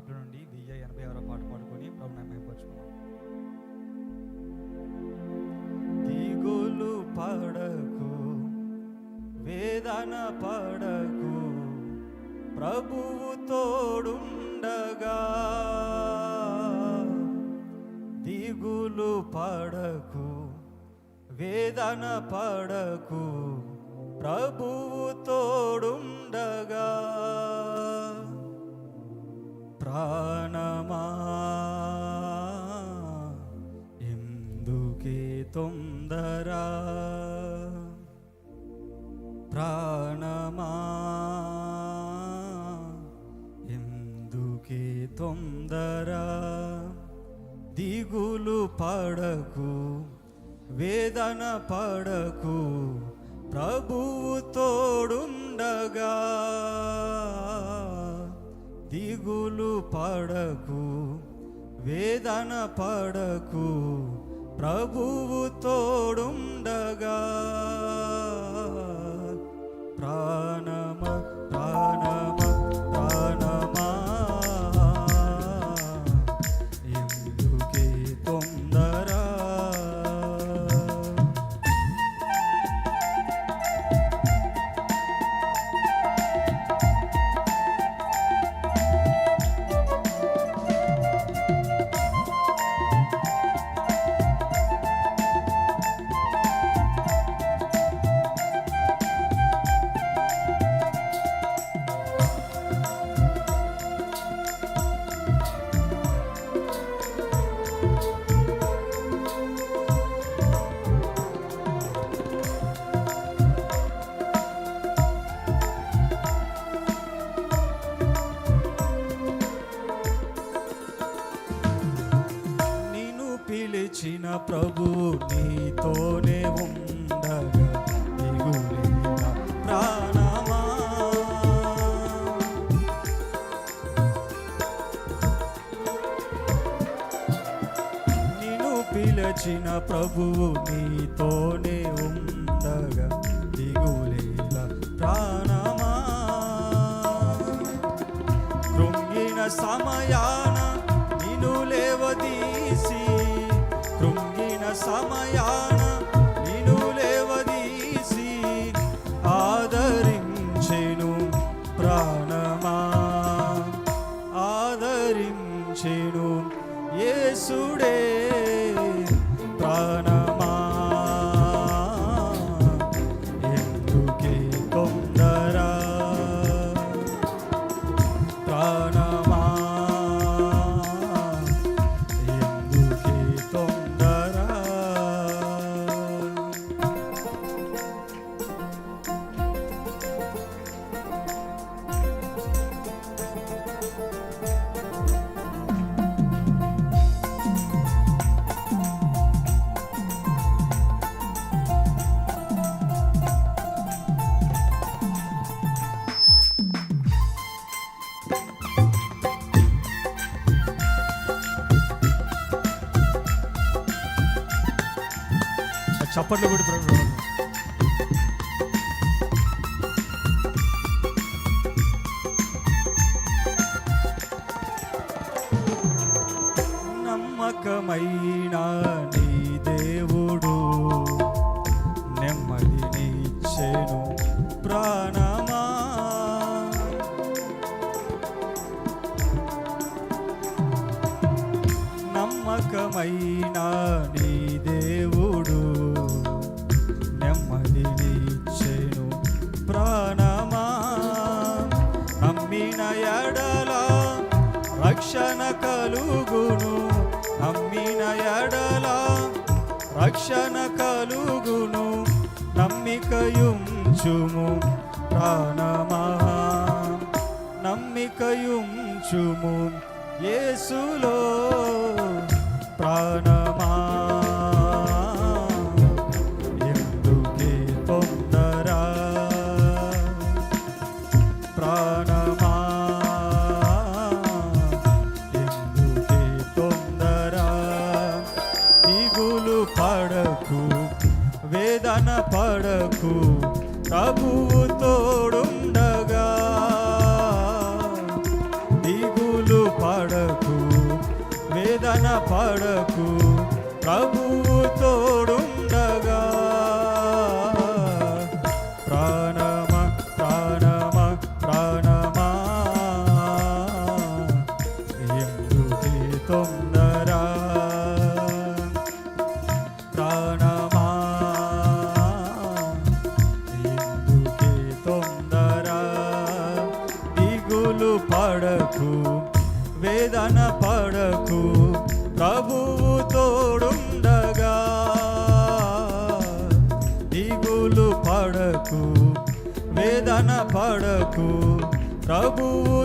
కాపుల నుండి వెయ్యి ఎనభై ఆరో పాట పాడుకొని ప్రభు మేమపరుచుకున్నాం దిగులు పడకు వేదన పడకు ప్రభువు తోడుండగా. దిగులు పడకు వేదన పడకు ప్రభువు తోడుండగా. ప్రాణమా? ఎందుకే తొందరా? ప్రాణమా? ఎందుకే తొందరా? దిగులు పడకు వేదన పడకు ప్రభువు తోడుండగా దిగులు పడకు వేదన పడకు ప్రభువు తోడుండ ప్రభు నీతోనే ఉండగా దిగులేన ప్రాణమా. నిన్ను పిలచిన ప్రభు నీతోనే ఉండగా దిగులేల ప్రాణమా. కృంగిన సమయాన కృంగిన చప్పట్లు కూడా ప్రభు నమ్మకమైన నీ దేవుడు నెమ్మదినిచ్చెను ప్రాణమా. నమ్మకమైన నీ రక్షణ కలుగును నమ్మిన ఎడల రక్షణ కలుగును నమ్మికయుంచుము ప్రాణమా. నమ్మికయుంచుము యేసులో ప్రాణమా. వేదన ప్రభువు తోడుండగా. దిగులు పడకు వేదన పడకు ప్రభువు